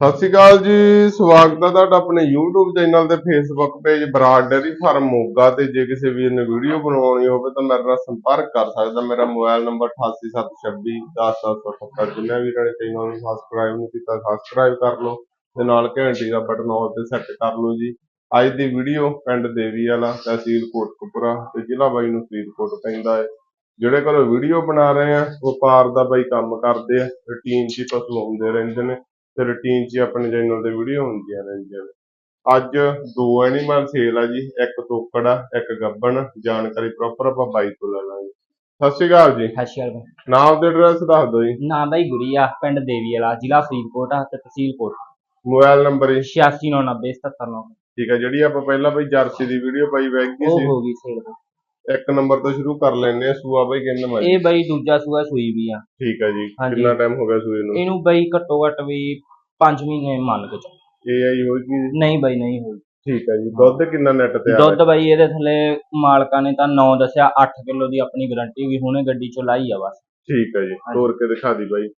ਸਤਿ ਸ਼੍ਰੀ ਅਕਾਲ ਜੀ, ਸਵਾਗਤ ਹੈ ਤੁਹਾਡਾ ਆਪਣੇ YouTube ਚੈਨਲ ਤੇ Facebook page Brar dairy farm Moga ਤੇ। ਜੇ ਕਿਸੇ ਵੀਰ ਨੇ ਵੀਡੀਓ ਬਣਾਉਣੀ ਹੋਵੇ ਤਾਂ ਮੇਰੇ ਨਾਲ ਸੰਪਰਕ ਕਰ ਸਕਦਾ। ਮੇਰਾ ਮੋਬਾਈਲ ਨੰਬਰ 8876210778 ਜਿੰਨਾ ਵੀਰਾਂ ਨੇ ਚੈਨਲ ਨੂੰ ਸਬਸਕ੍ਰਾਈਬ ਨਹੀਂ ਕੀਤਾ ਸਬਸਕ੍ਰਾਈਬ ਕਰ ਲਓ ਤੇ ਨਾਲ ਘੰਟੀ ਦਾ ਬਟਨ ਆਲ ਤੇ ਸੈੱਟ ਕਰ ਲਓ ਜੀ। ਅੱਜ ਦੀ ਵੀਡੀਓ ਪਿੰਡ ਦੇਵੀ ਵਾਲਾ, ਤਹਿਸੀਲ ਕੋਟਕਪੁਰਾ ਤੇ ਜ਼ਿਲ੍ਹਾ ਬਾਈ ਨੂੰ ਫਰੀਦਕੋਟ ਪੈਂਦਾ ਹੈ। ਜਿਹੜੇ ਘਰੋਂ ਵੀਡੀਓ ਬਣਾ ਰਹੇ ਆ, ਵਪਾਰ ਦਾ ਬਾਈ ਕੰਮ ਕਰਦੇ ਆ ਰੂਟੀਨ 'ਚ ਹੀ ਪਸ਼ੂ ਆਉਂਦੇ ਰਹਿੰਦੇ ਨੇ। ਤੇ ਰੁਟੀਨ 'ਚ ਆਪਣੇ ਚੈਨਲ ਤੇ ਵੀਡੀਓ ਹੁੰਦੀਆਂ ਰਹਿੰਦੀਆਂ ਨੇ ਅੱਜ ਦੋ ਐਨੀਮਲ ਸੇਲ ਆ ਜੀ ਇੱਕ ਤੋਕੜ ਆ ਇੱਕ ਗੱਬਣ ਜਾਣਕਾਰੀ ਪ੍ਰੋਪਰ ਆਪਾਂ ਬਾਈ ਤੋਂ ਲੈ ਲਾਂਗੇ। ਸਤਿ ਸ਼੍ਰੀ ਅਕਾਲ ਜੀ। ਸਤਿ ਸ਼੍ਰੀ ਅਕਾਲ ਨਾਮ ਤੇ ਐਡਰੈਸ ਦੱਸ ਦਿਓ ਜੀ। ਨਾਂ ਬਾਈ ਗੁਰੀਆ ਪਿੰਡ ਦੇਵੀ ਵਾਲਾ ਜ਼ਿਲ੍ਹਾ ਫਰੀਦਕੋਟ ਆ ਤੇ ਤਹਿਸੀਲ ਕੋਟ। ਮੋਬਾਈਲ ਨੰਬਰ ਜੀ। 86907779 ਠੀਕ ਹੈ ਜਿਹੜੀ ਆਪਾਂ ਪਹਿਲਾਂ ਬਈ ਜਰਸੀ ਦੀ ਵੀਡੀਓ ਪਾਈ ਵੈਗ ਗਈ ਉਹ ਸੀ। ਹੋ ਗਈ ਸੇਲ ਇੱਕ ਨੰਬਰ ਤੋਂ ਸ਼ੁਰੂ ਕਰ ਲੈਂਦੇ ਆ ਸੂਆ ਬਈ ਕਿੰਨਾ ਮਰਜ਼ੀ ਇਹ ਬਾਈ ਦੂਜਾ ਸੂਆ ਸੂਈ ਵੀ ਆ। ਠੀਕ ਹੈ ਜੀ ਹਾਂਜੀ। ਕਿੰਨਾ ਟਾਈਮ ਹੋ ਗਿਆ ਸੂਏ ਨੂੰ? ਇਹਨੂੰ ਬਾਈ ਘੱਟੋ ਘੱਟ ਵੀ 5 ਮਹੀਨੇ ਮੰਨ ਕੇ ਚੱਲ। ਇਹ ਆਈ ਹੋਏਗੀ ਨਹੀਂ? ਬਾਈ ਨਹੀਂ ਹੋਈ। ਠੀਕ ਹੈ ਜੀ ਦੁੱਧ ਕਿੰਨਾ ਨੈਟ ਤੇ ਆ ਦੁੱਧ ਬਾਈ ਇਹਦੇ ਥੱਲੇ ਮਾਲਕਾਂ ਨੇ ਤਾਂ 9 ਦੱਸਿਆ 8 ਕਿਲੋ ਦੀ ਆਪਣੀ ਗਾਰੰਟੀ ਵੀ ਹੁਣੇ ਗੱਡੀ ਚੋਂ ਲਾਈ ਆ ਬਸ। ਠੀਕ ਹੈ ਜੀ ਤੋਰ ਕੇ ਦਿਖਾ ਦੀ ਬਾਈ?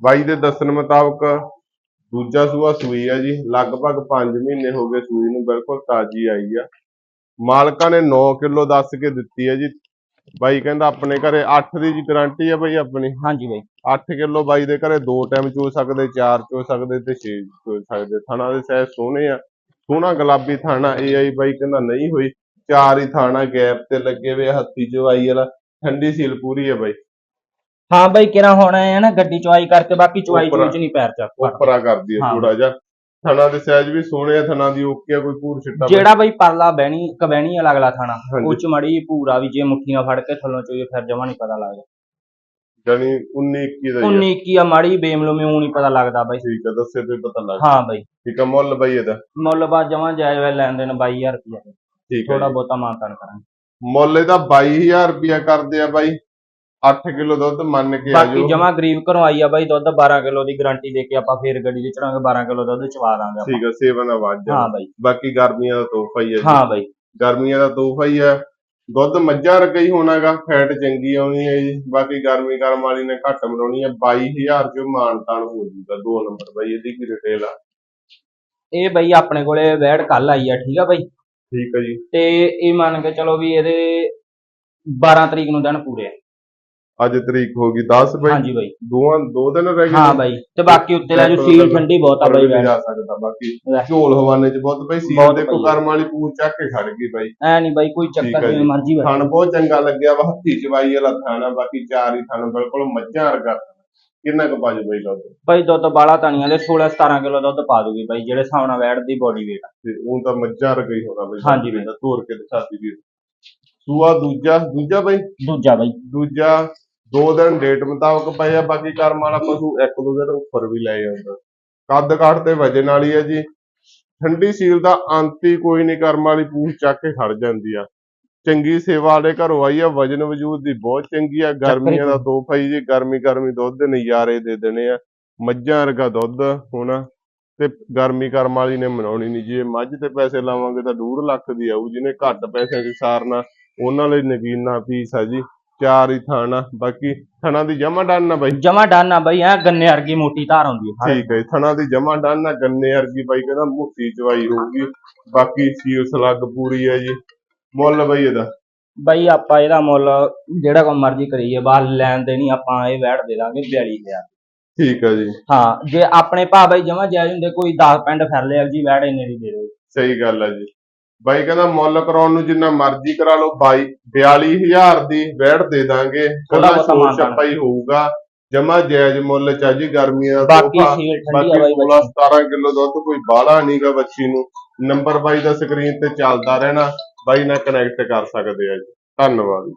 ਬਾਈ ਦੇ ਦੱਸਣ ਮੁਤਾਬਕ ਦੂਜਾ ਸੂਆ ਸੂਈ ਆ ਜੀ ਲਗਭਗ 5 ਮਹੀਨੇ ਹੋ ਗਏ ਸੂਈ ਨੂੰ ਬਿਲਕੁਲ ਤਾਜ਼ੀ ਆਈ ਆ। ਮਾਲਕਾਂ ਨੇ 9 ਕਿਲੋ ਦੱਸ ਕੇ ਦਿੱਤੀ ਹੈ ਜੀ। ਬਾਈ ਕਹਿੰਦਾ ਆਪਣੇ ਘਰੇ 8 ਦੀ ਜੀ ਗਾਰੰਟੀ ਆ ਬਾਈ ਆਪਣੀ। ਹਾਂਜੀ ਬਾਈ। 8 ਕਿਲੋ ਬਾਈ ਦੇ ਘਰੇ ਦੋ ਟਾਈਮ ਚੋ ਸਕਦੇ ਚਾਰ ਚੋ ਸਕਦੇ ਤੇ ਛੇ ਚੋ ਸਕਦੇ। ਥਾਣਾ ਦੇ ਸਾਈਜ਼ ਸੋਹਣੇ ਆ। ਸੋਹਣਾ ਗੁਲਾਬੀ ਥਾਣਾ ਇਹ ਆਈ ਬਾਈ ਕਹਿੰਦਾ ਨਹੀਂ ਹੋਈ। ਚਾਰ ਹੀ ਥਾਣਾ ਗੈਪ ਤੇ ਲੱਗੇ ਵੇ ਹੱਥੀ ਚਵਾਈ ਵਾਲਾ। ਠੰਡੀ ਸੀਲ ਪੂਰੀ ਹੈ ਬਾਈ। ਹਾਂ ਬਾਈ ਕਿਹੜਾ ਹੋਣਾ ਹੈ ਨਾ ਗੱਡੀ ਚੁਆਈ ਕਰਕੇ ਬਾਕੀ ਉੱਪਰ- ਚੂਚ ਨਹੀਂ ਪੈਰ ਚੱਕ ਉਪਰਾ ਕਰਦੀ ਹੈ ਹਾਂ। ਥੋੜਾ ਜਿਹਾ। ਥਣਾ ਦੇ ਸਾਈਜ਼ ਵੀ ਸੋਹਣੇ ਆ ਥਣਾ ਦੀ ਓਕੇ ਆ ਕੋਈ ਪੂਰ ਛਿੱਟਾ ਜਿਹੜਾ ਬਾਈ ਪਰਲਾ ਬਹਿਣੀ ਕਬਹਿਣੀ ਵਾਲਾ ਅਗਲਾ ਥਾਣਾ ਹਾਂਜੀ। ਉਹ ਚ ਮੜੀ ਪੂਰਾ ਵੀ ਜੇ ਮੁੱਠੀ ਨਾਲ ਫੜ ਕੇ ਥੱਲੋਂ ਚੋਈਏ ਫਿਰ ਜਮਾ ਨਹੀਂ ਪਤਾ ਲੱਗਦਾ। ਜਾਨੀ 19 21 ਦਾ ਹੀ ਆ। 19 21 ਆ ਮਾੜੀ ਬੇਮਲੋ ਮੇ ਊਂ ਨਹੀਂ ਪਤਾ ਲੱਗਦਾ ਬਾਈ। ਠੀਕ ਆ ਦੱਸੇ ਤੇ ਪਤਾ ਲੱਗ ਹਾਂ ਬਾਈ। ਠੀਕ ਆ ਮੁੱਲ ਬਾਈ ਇਹਦਾ। ਮੁੱਲ ਬਾਅਦ ਜਮਾ ਜਾਇਜ਼ ਵੇ ਲੈਣ ਦੇਣ 22000 ਰੁਪਇਆ ਠੀਕ ਆ ਥੋੜਾ ਜੀ। ਬਹੁਤਾ ਮਾਨਤਾਨ ਕਰਾਂਗੇ। ਮੁੱਲ ਇਹਦਾ 22000 ਰੁਪਿਆ ਕਰਦੇ ਆ ਬਾਈ। 8 ਕਿਲੋ ਦੁੱਧ ਮੰਨ ਕੇ ਬਾਕੀ ਜਮਾ ਗਰੀਬ ਘਰੋਂ ਆਈ ਆ ਬਾਈ ਦੁੱਧ 12 ਕਿਲੋ ਦੀ ਗਾਰੰਟੀ ਦੇ ਕੇ ਆਪਾਂ ਫੇਰ ਗੱਡੀ 'ਚ ਚੜਾਂਗੇ 12 ਕਿਲੋ ਦੁੱਧ ਚਵਾ ਦਾਂਗੇ ਆਪਾਂ। ਠੀਕ ਆ ਸੇਵਨ ਆਵਾਜ਼ ਹਾਂ ਬਾਈ। ਬਾਕੀ ਗਰਮੀਆਂ ਦਾ ਤੋਹਫਾ ਹੀ ਹੈ ਜੀ। ਹਾਂ ਬਾਈ। ਗਰਮੀਆਂ ਦਾ ਤੋਹਫਾ ਹੀ ਹੈ ਦੁੱਧ ਮੱਝਾਂ ਵਰਗਾ ਹੀ ਹੋਣਾਗਾ ਫੈਟ ਚੰਗੀ ਆਉਣੀ ਹੈ ਜੀ। ਬਾਕੀ ਗਰਮੀ ਕਰਮ ਵਾਲੀ ਨੇ ਘੱਟ ਬਣਾਉਣੀ ਹੈ 22000 ਚ ਮਾਨਤਾਨ ਹੋ ਜੂਗਾ ਦੋ ਨੰਬਰ ਬਾਈ ਇਹਦੀ ਕੀ ਡਿਟੇਲ ਆ। ਇਹ ਬਾਈ ਆਪਣੇ ਕੋਲੇ ਵੈੜ ਕੱਲ ਆਈ ਆ ਠੀਕ ਆ ਬਾਈ? ਠੀਕ ਹੈ ਜੀ। ਤੇ ਇਹ ਮੰਨ ਕੇ ਚਲੋ ਵੀ ਇਹਦੇ 12 ਤਰੀਕ ਨੂੰ ਦਿਨ ਪੂਰੇ ਆ। ਅੱਜ ਤਰੀਕ ਹੋ ਗਈ 10 ਬਾਈ। ਹਾਂਜੀ ਬਾਈ। ਦੋਵਾਂ ਦੋ ਦਿਨ ਰਹਿ ਗਏ ਹਾਂ ਬਾਈ। ਤੇ ਬਾਕੀ ਉੱਤੇ ਲੈ ਜੋ ਸੀਲ ਠੰਡੀ ਬਹੁਤ ਆ ਬਾਈ ਵੀ ਜਾ ਸਕਦਾ। ਬਾਕੀ ਲੈ। ਝੋਲ ਹਵਾਨੇ ਚ ਬਹੁਤ ਬਾਈ ਸੀਲ ਬਹੁਤ ਦੇਖੋ ਪਈ ਕਰਮ ਵਾਲੀ ਪੂਛ ਚੱਕ ਕੇ ਖੜ ਗਈ ਬਾਈ। ਐ ਨਹੀਂ ਬਾਈ ਕੋਈ ਠੀਕ ਚੱਕਰ ਆ ਨਹੀਂ ਜੀ। ਮਰਜ਼ੀ ਬਾਈ ਥਣ ਬਹੁਤ ਚੰਗਾ ਲੱਗਿਆ ਵਾ ਹੱਥੀ ਚਵਾਈ ਵਾਲਾ ਥਾਣਾ ਬਾਕੀ ਚਾਰ ਹੀ ਥਣ ਬਿਲਕੁਲ ਮੱਝਾਂ ਵਰਗਾ ਕਿੰਨਾ ਕੁ ਪਾਜੂ ਬਾਈ ਦੁੱਧ? ਬਾਈ ਦੁੱਧ ਬਾਲਾ ਤਾਣੀਆਂ ਦੇ 16 17 ਕਿਲੋ ਦੁੱਧ ਪਾ ਦੂਗੀ ਬਾਈ ਜਿਹੜੇ ਹਿਸਾਬ ਨਾਲ ਵੈੜ ਦੀ ਬੋਡੀ weight ਆ। ਤੇ ਉਹ ਤਾਂ ਮੱਝਾਂ ਵਰਗਾ ਹੀ ਹੋਣਾ ਬਾਈ। ਹਾਂਜੀ ਬਾਈ। ਤੋਰ ਕੇ ਦਿਖਾਤੀ ਵੀਰ ਸੂਆ ਦੂਜਾ ਦੂਜਾ ਬਾਈ? ਦੂਜਾ ਬਾਈ। ਦੂਜਾ ਦੋ ਦਿਨ ਡੇਟ ਮੁਤਾਬਕ ਪਏ ਆ ਬਾਕੀ ਕਰਮ ਵਾਲਾ ਪਸ਼ੂ ਇੱਕ ਦੋ ਦਿਨ ਉੱਪਰ ਵੀ ਲੈ ਜਾਂਦਾ। ਕੱਦ ਕਾਠ ਤੇ ਵਜਨ ਵਾਲੀ ਹੈ ਜੀ। ਠੰਡੀ ਸੀਲ ਦਾ ਅੰਤ ਹੀ ਕੋਈ ਨਹੀਂ ਕਰਮ ਵਾਲੀ ਪੂਛ ਚੱਕ ਕੇ ਖੜ ਜਾਂਦੀ ਆ। ਚੰਗੀ ਸੇਵਾ ਵਾਲੇ ਘਰੋਂ ਆਈ ਆ ਵਜਨ ਵਜੂਦ ਦੀ ਬਹੁਤ ਚੰਗੀ ਆ। ਗਰਮੀਆਂ ਦਾ ਤੋਹਫਾ ਜੀ ਗਰਮੀ ਗਰਮੀ ਦੁੱਧ ਦੇ ਨਜ਼ਾਰੇ ਦੇ ਦੇਣੇ ਆ। ਮੱਝਾਂ ਵਰਗਾ ਦੁੱਧ ਹੋਣਾ ਤੇ ਗਰਮੀ ਕਰਮ ਵਾਲੀ ਨੇ ਮਨਾਉਣੀ ਨਹੀਂ ਜੇ। ਮੱਝ ਤੇ ਪੈਸੇ ਲਾਵਾਂਗੇ ਤਾਂ 2.5 ਲੱਖ ਦੀ ਆਊ ਜਿਹਨੇ ਘੱਟ ਪੈਸਿਆਂ ਦੀ ਸਾਰਨਾ ਉਹਨਾਂ ਲਈ ਨਗੀਨਾ ਫੀਸ ਆ ਜੀ। ਚਾਰ ਹੀ ਥਾਣਾ ਬਾਕੀ ਥਣਾ ਦੀ ਜਮਾ ਡਨ ਨਾ ਬਾਈ। ਜਮਾ ਡਨ ਆ ਬਾਈ ਐ ਗੰਨੇ ਵਰਗੀ ਮੋਟੀ ਧਾਰ ਆਉਂਦੀ ਹੈ। ਠੀਕ ਹੈ ਥਣਾ ਦੀ ਜਮਾ ਡਨ ਨਾ ਗੰਨੇ ਵਰਗੀ ਬਾਈ ਕਹਿੰਦਾ ਮੋਟੀ ਚਵਾਈ ਹੋਊਗੀ। ਬਾਕੀ ਸੀਲ ਸਲੱਗ ਪੂਰੀ ਹੈ ਜੀ। ਮੁੱਲ ਬਾਈ ਇਹਦਾ? ਬਾਈ ਆਪਾਂ ਇਹਦਾ ਮੁੱਲ ਜਿਹੜਾ ਕੋ ਮਰਜ਼ੀ ਕਰੀਏ ਬਾਹਰ ਲੈਣ ਦੇ ਨਹੀਂ ਆਪਾਂ ਇਹ ਵੈੜ ਦੇ ਦਾਂਗੇ 42000 ਠੀਕ ਹੈ ਜੀ। ਹਾਂ ਜੇ ਆਪਣੇ ਭਾ ਬਾਈ ਜਮਾ ਜਾਇਜ਼ ਹੁੰਦੇ ਕੋਈ 10 ਪਿੰਡ ਫਿਰ ਲਿਆ ਜੀ ਵੈੜ ਇੰਨੇ ਦੀ ਦੇ ਦਿਓ। ਸਹੀ ਗੱਲ ਹੈ ਜੀ। ਬਾਈ ਕਹਿੰਦਾ ਮੁੱਲ ਕਰਾਉਣ ਨੂੰ ਜਿੰਨਾ ਮਰਜ਼ੀ ਕਰਾ ਲਓ 22 42000 ਦੀ ਵੈੜ ਦੇ ਦਾਂਗੇ। ਬਹੁਤ ਮਾਨਤਾਨ। ਛਪਾਈ ਹੋਊਗਾ। ਜਮਾ ਜਾਇਜ਼ ਮੁੱਲ ਚ ਜੀ ਗਰਮੀਆਂ ਦਾ ਬਾਕੀ ਸੀਲ ਠੰਡੀ ਬਾਕੀ ਆ ਬਾਈ 16 17 ਕਿਲੋ ਦੁੱਧ ਕੋਈ ਬਾਹਲਾ ਨਹੀਂਗਾ ਬੱਚੀ ਨੂੰ। ਨੰਬਰ ਬਾਈ ਦਾ ਸਕਰੀਨ ਤੇ ਚੱਲਦਾ ਰਹਿਣਾ। ਬਾਈ ਨਾਲ ਕਨੈਕਟ ਕਰ ਸਕਦੇ ਆ ਜੀ। ਧੰਨਵਾਦ।